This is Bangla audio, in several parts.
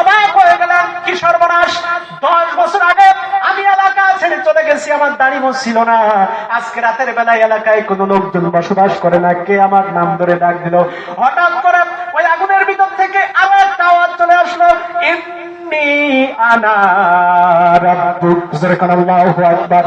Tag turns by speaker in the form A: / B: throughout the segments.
A: অবাক হয়ে গেলেন কি সর্বনাশ। দশ বছর আগে আমি এলাকা ছেড়ে চলে গেছি, আমার দাড়ি ছিল না। আজকে রাতের বেলায় এলাকায় কোন লোকজন বসবাস করে না, কে আমার নাম ধরে ডাক দিল। হঠাৎ করে ওই আগুনের ভিতর থেকে আবার একটা আওয়াজ চলে আসলো, ইন্নি আনা রাব্বুক জোরে আল্লাহু আকবার।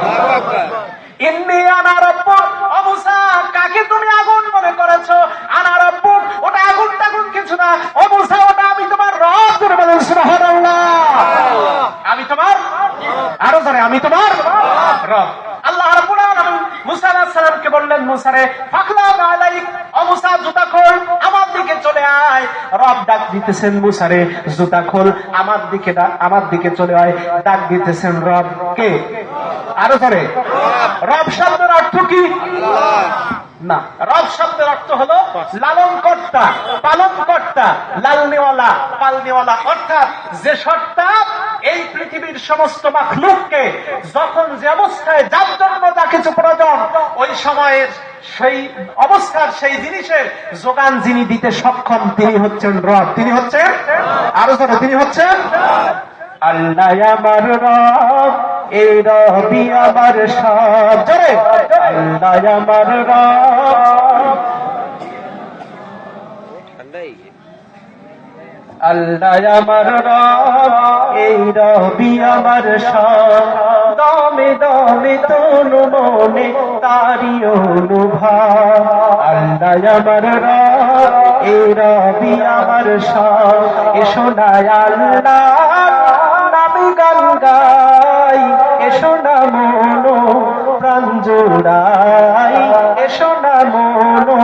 A: ইন্নি আনা রব্বুক মুসা কাকে তুমি আগুন মনে করেছ? আনা রব্বুক ওটা আগুন টাগুন কিছু না ও মুসা ওটা আমি তোমার রব করে বলেন সুবহানাল্লাহ আমি তোমার আরও আমি তোমার রব। আল্লাহ রাব্বুল আলামিন মুসা আলাইহিস সালামকে বললেন মুসা রে ফাখলা আলাইক ও মুসা, জুতা খোল, আমার দিকে চলে আয়। রব ডাক দিতেছেন জুতা খোল, আমার দিকে আমার দিকে চলে আয়। ডাক দিতেছেন, রব, কে? আরও ধরে রব শব্দের অর্থ কি? না। রব শব্দের অর্থ হলো লালন কর্তা পালন কর্তা লালনেওয়ালা, পালনেওয়ালা। অর্থাৎ যে সত্তা এই পৃথিবীর সমস্ত মাখলুককে যখন যে অবস্থায় যার জন্য যা কিছু প্রয়োজন, ওই সময়ের সেই অবস্থার সেই জিনিসের যোগান যিনি দিতে সক্ষম, তিনি হচ্ছেন রব। তিনি হচ্ছেন? আরও তিনি হচ্ছেন? আল্লাহ আমার রব। এই রবি আমার সব জোরে। আল্লাহ আমার রব। আল্লাহ আমার রব। এই রবি আমার সব দমে দমে তনু মনে তারি অনুভব। আল্লাহ আমার রব। এই রবি আমার সব এসো না আল্লাহ নামি গান গাই এসো না মনো প্রাণ জোড়াই, এসো না মনো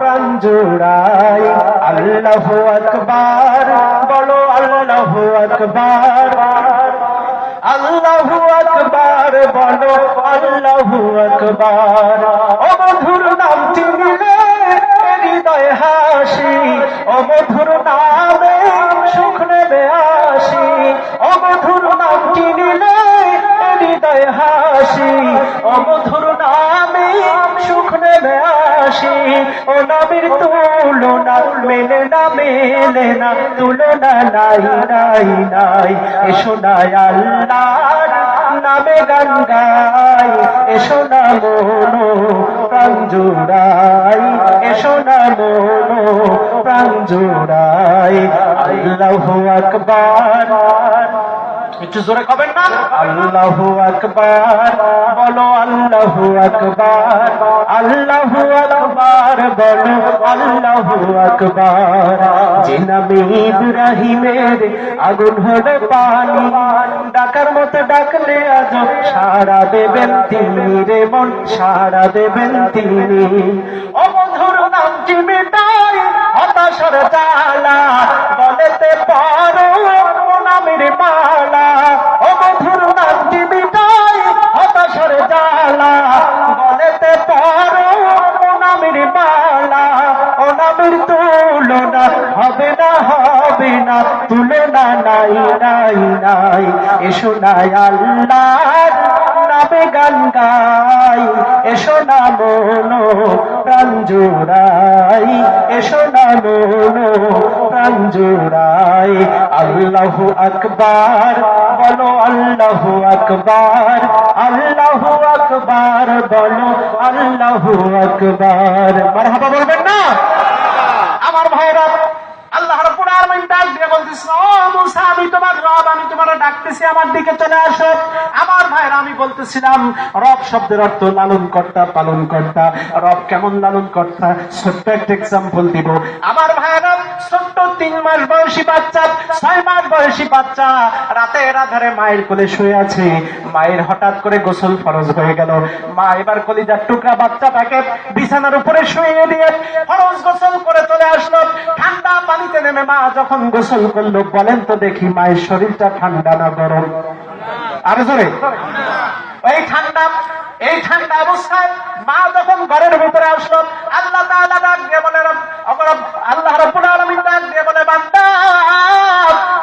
A: প্রাণ জোড়াই। আল্লাহ আকবার, বলো আল্লাহ আকবার। আল্লাহু আকবার, বলো আল্লাহু আকবার। ও মধুর নাম চিনিলে হৃদয় হাসি, ও মধুর নামে সুখ নেবে আসি ও মধুর হৃদয় হাসি ও মধুর নামে সুখ নেবে আসি ও নামের তুলনা, মেলে না মেলে না, তুলনা নাই নাই নাই। এসো নাই আল্লাহ নামে গান গাই এসো না মনো প্রাণ জোড়াই এসো না প্রাণ জোড়াই আল্লাহ আকবার। একটু জোরে না? আল্লাহ আকবার। বলো আল্লাহ আকবার। আল্লাহ আকবার বলো আল্লাহ আকবার। ইব্রাহিমের আগুন হলো পানি। ডাকার মতো ডাকলে আজ সারা দেবেন তিনি রে, মন সারা দেবেন তিনি। অমধুর নাম নামটি মেটাই হতাশার জ্বালা, বলেতে পারো না, তুলনা নাই নাই নাই। এসো নাই আল্লাহ নামে গান গাই। এসো না মনো প্রাণ জোড়াই। এসো না মনো প্রাণ জোড়াই। আল্লাহ আকবার, বলো আল্লাহ আকবার। আল্লাহ আকবার, বলো আল্লাহ আকবার। বলবেন না? আমার ভাইরা ডাক আমি আধারে মায়ের কোলে শুয়ে আছে। মায়ের হঠাৎ করে গোসল ফরজ হয়ে গেল। মা এবার কলিজার টুকরা বাচ্চাটাকে বিছানার উপরে শুয়ে দিয়ে ফরজ গোসল করে চলে আসলো। ঠান্ডা পানিতে নেমে মা যখন গোসল করল, বলেন তো দেখি মায়ের শরীরটা ঠান্ডা না গরম? আরে জোরে। এই ঠান্ডা এই ঠান্ডা অবস্থায় মা যখন ঘরের ভিতরে আসলো, আল্লাহ আল্লাহ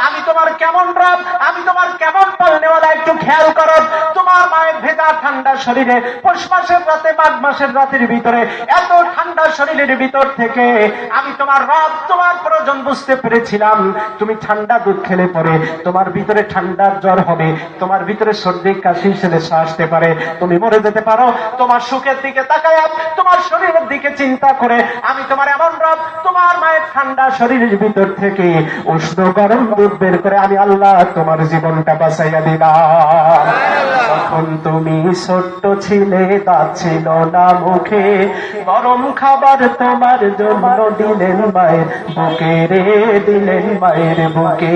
A: আমি তোমার কেমন রব, আমি তোমার কেমন পালনেওয়ালা একটু খেয়াল করো। তোমার মায়ের ভেজা ঠান্ডা শরীরে পৌষ মাসের রাতে, মাঘ মাসের রাতের ভিতরে এত ঠান্ডা শরীরের ভিতর থেকে আমি তোমার রব, তোমার প্রয়োজন বুঝতে পেরেছিলাম। তুমি ঠান্ডা দুধ খেলে পরে তোমার ভিতরে ঠান্ডার জ্বর হবে, তোমার ভিতরে সর্দি, কাশি সেলেসা আসতে পারে। তুমি মরে যেতে পারো, তোমার সুখের দিকে তাকায়, তোমার শরীরের দিকে চিন্তা করে আমি তোমার এমন রব, তোমার মায়ের ঠান্ডা শরীরের ভিতর থেকে উষ্ণ গরম দুধ বের করে আমি আল্লাহ তোমার জীবনটা বাঁচাইয়া দিলাম। তখন তুমি ছোট্ট ছিলে, দাঁত ছিল না মুখে, গরম খাবার তোমার জন্য দিলেন মায়ের বুকে রে, দিলেন মায়ের বুকে।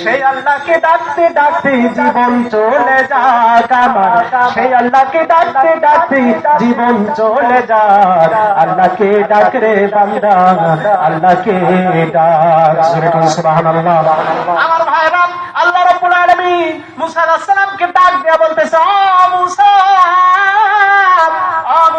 A: সেই আল্লাহকে ডাকতে ডাকতে জীবন চলে যাক আমার। সেই আল্লাহকে ডাকতে ডাকতে জীবন চলে যাক। আল্লাহকে ডাক রে বান্দা, আল্লাহকে ডাক। সুবহানাল্লাহ। আমার ভাইরা আল্লাহ রাব্বুল আলামিন মুসা আলাইহিস সালামকে ডাক দেয়া বলতেছে, ও মুসা!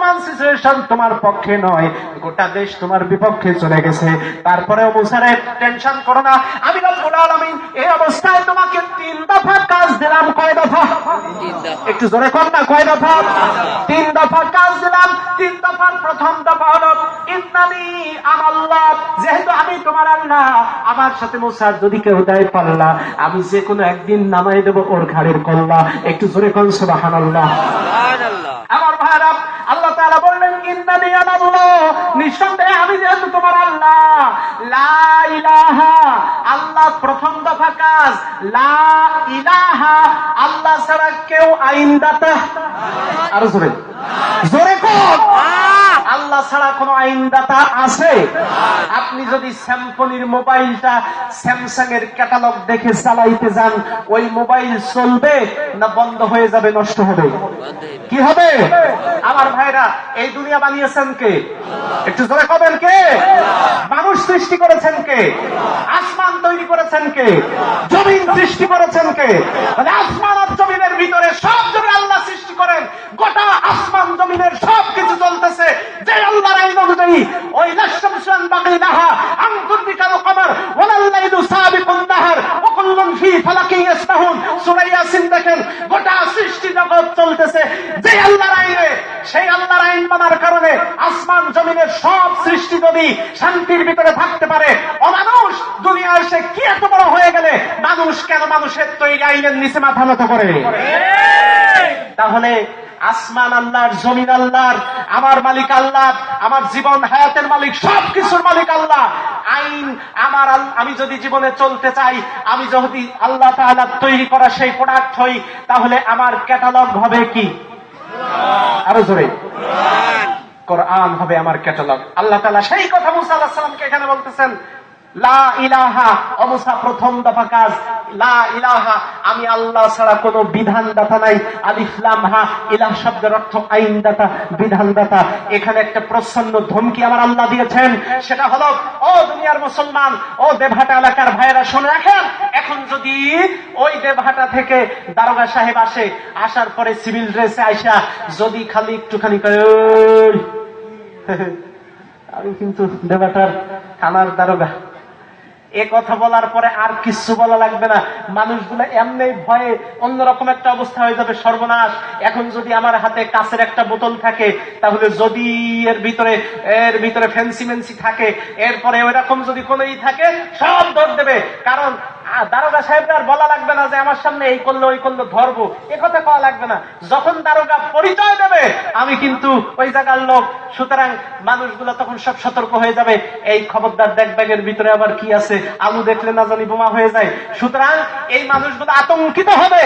A: বর্তমান সিচুয়েশন তোমার পক্ষে নয়। গোটা দেশ তোমার বিপক্ষে চলে গেছে। তারপরেও মুসারে টেনশন করো না। আমি রব্বুল আলামিন এই অবস্থায় তোমাকে তিন দফা কাজ দিলাম। কয় দফা? একটু জোরে কর না কয় দফা? তিন দফা। কাজ দিলাম। তিন দফার প্রথম দফা হলো ইন্নানি আমাল্লাহ। যেহেতু আমি তোমার আল্লাহ আমার সাথে মুসার যদি কেউ দেয় পাল্লা আমি যে কোনো একদিন নামাই দেবো ওর ঘাড়ের কল্লা। একটু জোরে কর সুবহানাল্লাহ।
B: সুবহানাল্লাহ
A: আমার ভাইরা আল্লাহ তাআলা বললেন ইন্নানি আনাল্লাহ নিঃসন্দেহে আমি যেহেতু তোমার আল্লাহ লা আল্লাহ প্রথম দফা কাজ আল্লাহ ছাড়া কেউ আইনদাতা। আরও জোরে। জোরে আল্লাহ ছাড়া কোনো আইনদাতা আছে? আপনি যদি স্যামসংয়ের মোবাইলটা স্যামসাং এর ক্যাটালগ দেখে চালাইতে যান, ওই মোবাইল চলবে না বন্ধ হয়ে যাবে, নষ্ট হবে? কি হবে? আমার ভাইরা, এই দুনিয়া বানিয়েছেন কে? একটু জোরে কবেন কে? মানুষ সৃষ্টি করেছেন কে? আসমান তৈরি করেছেন কে? জমিন সৃষ্টি করেছেন কে? তাহলে আসমান আর জমিনের ভিতরে সব জমি আল্লাহ সৃষ্টি করেন। গোটা আসমান জমিনের সব কিছু চলতেছে। যে আল্লাহর আইন অনুযায়ী, ওই বাকি নাহা বিকাল কমর সাবিকুন নাহার ফি ইয়াসবাহুন সূরা ইয়াসিন দেখেন, গোটা সৃষ্টি জগৎ চলতেছে। যে আল্লাহর আইনে, সেই আল্লাহর আইন মানার কারণে আসমান জমিনের সব সৃষ্টি যদি শান্তির ভিতরে থাকতে পারে এসে কি এত বড় হয়ে গেলে? মানুষ কেন মানুষের তৈরি আইনের নিচে মাথা নত করে? তাহলে আসমান আল্লাহর জমিন আল্লাহর আমার মালিক আল্লাহ আমার জীবন হায়াতের মালিক সব কিছুর মালিক আল্লাহ। আইন আমার আমি যদি জীবনে চলতে চাই আমি যদি আল্লাহ তাআলা তৈরি করা সেই প্রোডাক্ট হই তাহলে আমার ক্যাটালগ হবে কি? আরও জোরে। কোরআন। হবে আমার ক্যাটালগ আল্লাহ তাআলা সেই কথা মুসা আলাহিস সালামকে এখানে বলতেছেন লা ইলাহা প্রথম দফা কাজ। লা ইলাহা, আমি আল্লাহ ছাড়া কোনো বিধানদাতা নাই। আলিফলাম হা, ইলাহ শব্দের অর্থ আইনদাতা, বিধানদাতা। এখানে একটা প্রচ্ছন্ন ধমকি আমার আল্লাহ দিয়েছেন। সেটা হলো, ও দুনিয়ার মুসলমান, ও দেবহাটা এলাকার ভাইয়েরা, শুনে রাখেন এখন যদি ওই দেবহাটা থেকে দারোগা সাহেব আসে, আসার পরে সিভিল ড্রেসে আইসা, যদি খালি একটুখানি আমি কিন্তু দেবাটার দারোগা। এ কথা বলার পরে আর কিছু বলা লাগবে না। মানুষগুলো এমনি ভয়ে অন্যরকম একটা অবস্থা হয়ে যাবে সর্বনাশ। এখন যদি আমার হাতে কাছের একটা বোতল থাকে, তাহলে যদি এর ভিতরে এর ভিতরে ফ্যান্সি মেন্সি থাকে, এরপরে ওইরকম যদি কোনো ই থাকে, সব দৌড় দেবে। কারণ দারোগা সাহেবরা আর বলা লাগবে না যে আমার সামনে এই করল, ওই করল, ধরবো। এ কথা কওয়া লাগবে না। যখন দারোগা পরিচয় দেবে, আমি কিন্তু ওই জায়গার লোক, সুতরাং মানুষগুলো তখন সব সতর্ক হয়ে যাবে। এই খবরদার দেখ ব্যাগের ভিতরে আবার কি আছে? আলু দেখলে না জানি বোমা হয়ে যায়। সুতরাং এই মানুষগুলো আতঙ্কিত হবে।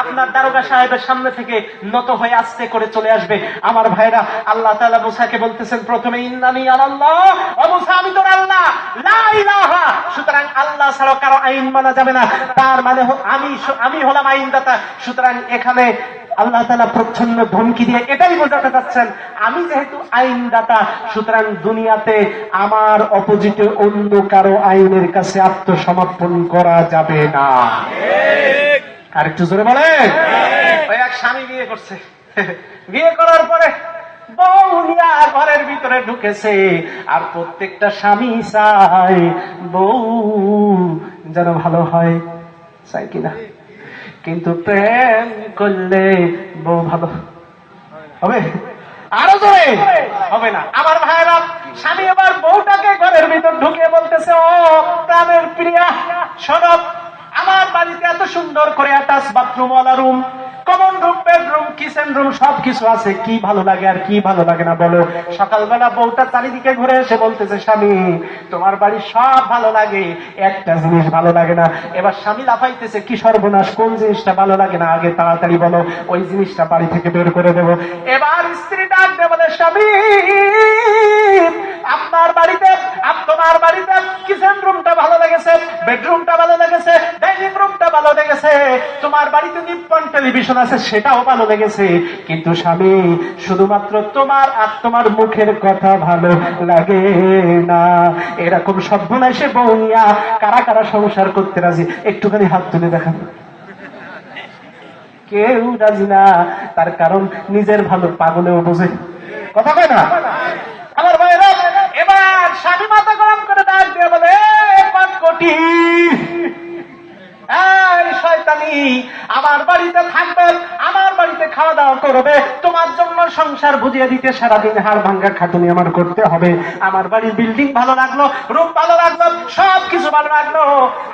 A: আপনার দারোগা সাহেবের সামনে থেকে নত হয়ে আস্তে করে চলে আসবে। আমার ভাইরা, আল্লাহ তাআলা মুসাকে বলতেছেন, প্রথমে, ইন্নানি আল্লাহ মুসা আমি তোর আল্লাহ সুতরাং আল্লাহ ছাড়া কারও আইন মানা যাবে না। তার মানে আমি আমি হলাম আইনদাতা। সুতরাং এখানে আল্লাহ তালা প্রচ্ছন্ন ধমকি দিয়ে এটাই বোঝাতে চাচ্ছেন, আমি যেহেতু আইনদাতা, সুতরাং দুনিয়াতে আমার অপোজিটে অন্য কারও আইনের কাছে আত্মসমর্পণ করা যাবে না। আর একটু জোরে বলেন। এক স্বামী বিয়ে করছে। বিয়ে করার পরে বউ নিয়া ঘরের ভিতরে ঢুকেছে। আর প্রত্যেকটা স্বামী চায়, বউ যেন ভালো হয়, চাই কিনা কিন্তু প্রেম করলে বউ ভালো হবে? আরও জোরে! হবে না। আমার ভাইরা, স্বামী আমার বউটাকে ঘরের ভিতর ঢুকে বলতেছে, ও, প্রাণের প্রিয়া সরব আমার বাড়িতে এত সুন্দর করে অ্যাটাচ বাথরুম ওয়ালা room common room bedroom kitchen room সবকিছু আছে। কি ভালো লাগে আর কি ভালো লাগে না বলো? সকালবেলা বউটা চারিদিকে ঘুরে এসে বলতেছে, স্বামী, তোমার বাড়ি সব ভালো লাগে, একটা জিনিস ভালো লাগে না। এবার স্বামী লাফাইতেছে, কি সর্বনাশ, কোন জিনিসটা ভালো লাগে না? আগে তাড়াতাড়ি বলো, ওই জিনিসটা বাড়ি থেকে বের করে দেবো। এবার স্ত্রী ডাক বলে, স্বামী, আপনার বাড়িতে আপনার বাড়িতে কিচেন রুমটা ভালো লেগেছে? বেডরুমটা ভালো লেগেছে? ভালো লেগেছে। তোমার বাড়িতে নিপ্পন টেলিভিশন আছে, সেটাও ভালো লেগেছে। কিন্তু স্বামী, শুধুমাত্র তোমার আর তোমার মুখের কথা ভালো লাগে না। এরকম সর্বনাশে বৌনিয়া কারা কারা সংসার করতে রাজি? একটুখানি হাত তুলে দেখান। কেউ রাজি না। তার কারণ নিজের ভালো পাগলেও বোঝে। কথা কয় না? আমার ভাইরা এবার স্বামী মাথা গরম করে ডাক দিয়ে বলে "এ কোটি এই শয়তানি আমার বাড়িতে থাকবে, আমার বাড়িতে খাওয়া দাওয়া করবে, তোমার জন্য সংসার বুঝিয়ে দিতে সারাদিন হাড় ভাঙ্গা খাটুনি আমার করতে হবে। আমার বাড়ির বিল্ডিং ভালো লাগল রূপ ভালো লাগল সব কিছু ভালো লাগল।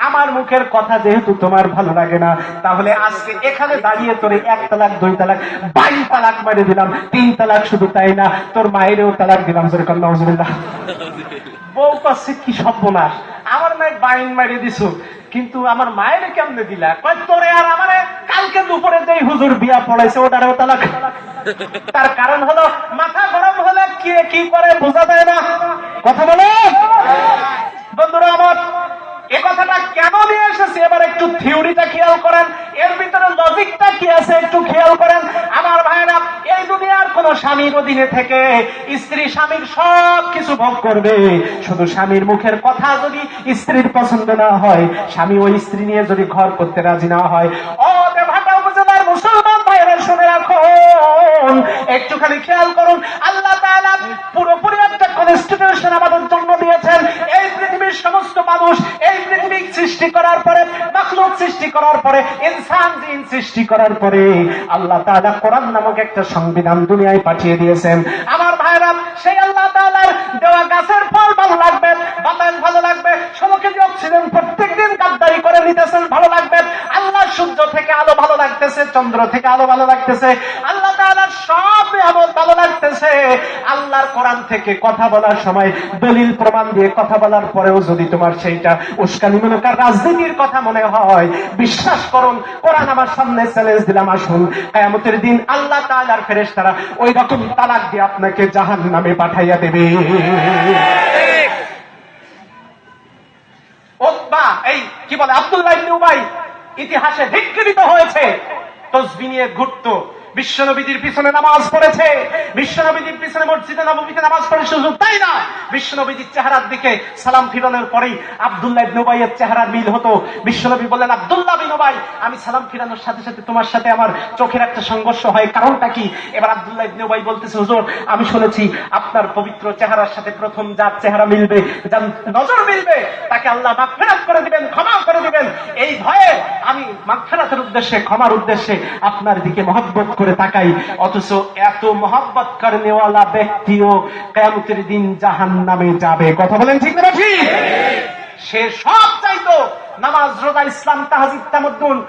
A: আমার মুখের কথা যেহেতু তোমার ভালো লাগে না, তাহলে আজকে এখানে দাঁড়িয়ে তোরে এক তালাক, দুই তালাক বাইশ তালাক মেরে দিলাম। তিন তালাক শুধু তাই না, তোর মায়েরও তালাক দিলাম যেরকম নজরুল্লাহ বউ কাছে কি সর্বনাশ। আমার নাই বাইন মারিয়ে দিছো, কিন্তু আমার মায়ের কেমনে দিলা? তোরে আর আমারে কালকে দুপুরে যেই হুজুর বিয়া পড়াইছে ওটারেও তালাক তার কারণ হলো, মাথা গরম হলে কে কি করে বোঝা যায় না। কথা বলো। বন্ধুরা আমার, এ কথাটা কেন নিয়ে এসেছি? এবার একটু থিওরিটা খেয়াল করেন। এর ভিতরে লজিকটা কি আছে একটু খেয়াল করেন। আমার ভাইরা এই দুনিয়ার কোন স্বামীর অধীনে থেকে স্ত্রী স্বামীর সব কিছু ভোগ করবে। শুধু স্বামীর মুখের কথা যদি স্ত্রীর পছন্দ না হয়, স্বামী ওই স্ত্রী নিয়ে যদি ঘর করতে রাজি না হয় ও রাখুন একটুখানি খেয়াল করুন। আল্লাহ পুরোপুরি একটা কনস্টিটিউশন আমাদের জন্য দিয়েছেন। এই পৃথিবীর সমস্ত মানুষ এই পৃথিবী সৃষ্টি করার পরে, মাখলুক সৃষ্টি করার পরে, ইনসান জিন সৃষ্টি করার পরে, আল্লাহ তাআলা কোরআন নামক একটা সংবিধান দুনিয়ায় পাঠিয়ে দিয়েছেন। আমার ভাইরা, সেই আল্লাহ তাআলার দেওয়া গাছের ফল ভালো লাগবে, বাতাস ভালো লাগবে ষোলো কেজি অক্সিজেন প্রত্যেকদিন গাদ্দারি করে নিতেছেন, ভালো লাগবে। আল্লাহ সূর্য থেকে আলো ভালো লাগতেছে, চন্দ্র থেকে আলো ভালো লাগতেছে। আল্লাহ সব আমল ভালো লাগতেছে। আল্লাহর কোরআন থেকে কথা বলার সময় দলিল প্রমাণ দিয়ে কথা বলার পরেও যদি তোমার সেইটা উস্কানি মনে কর, রাজনীতির কথা মনে হয়, বিশ্বাস করুন, কোরআন আমার সামনে চ্যালেঞ্জ দিলাম, আসুন। কেয়ামতের দিন আল্লাহ তাআলার ফেরেশতারা ওই রকম তালাক দিয়ে আপনাকে জাহান নামে পাঠাইয়া দেবে। এই কি বলে, আব্দুল্লাহ ইতিহাসে ধিক্কৃত হয়েছে। তসবি নিয়ে ঘুরতো। বিশ্বনবীদের পিছনে নামাজ পড়েছে। বিশ্বনবীদের পিছনে মসজিদে নবমীতে নামাজ পড়ে শুধু তাই না। বিশ্বনবীজির চেহারার দিকে সালাম ফিরানোর পরেই আব্দুল্লাহ ইবনে উবাইয়ের চেহারার মিল হতো। বিশ্বনবী বললেন, আব্দুল্লাহ বিন উবাই, আমি সালাম ফিরানোর সাথে সাথে তোমার সাথে আমার চোখের একটা সংঘর্ষ হয়। কারণটা কি? এবার আবদুল্লাহ ইবনে উবাই বলতেছে, হুজুর, আমি শুনেছি আপনার পবিত্র চেহারার সাথে প্রথম যার চেহারা মিলবে, যার নজর মিলবে, তাকে আল্লাহ মাগফিরাত করে দিবেন, ক্ষমা করে দিবেন। এই ভয়ে আমি মাগফিরাতের উদ্দেশ্যে, ক্ষমার উদ্দেশ্যে আপনার দিকে মহব্বত করে তাকাই। অথচ এত মহব্বত করে নেওয়ালা ব্যক্তিও কেয়ামতের দিন জাহান নামে যাবে। কথা বলেন ঠিক না ঠিক? সে সব চাইতো নামাজ, রোজা, ইসলাম, তাহাজিদ, তামদ্দুন।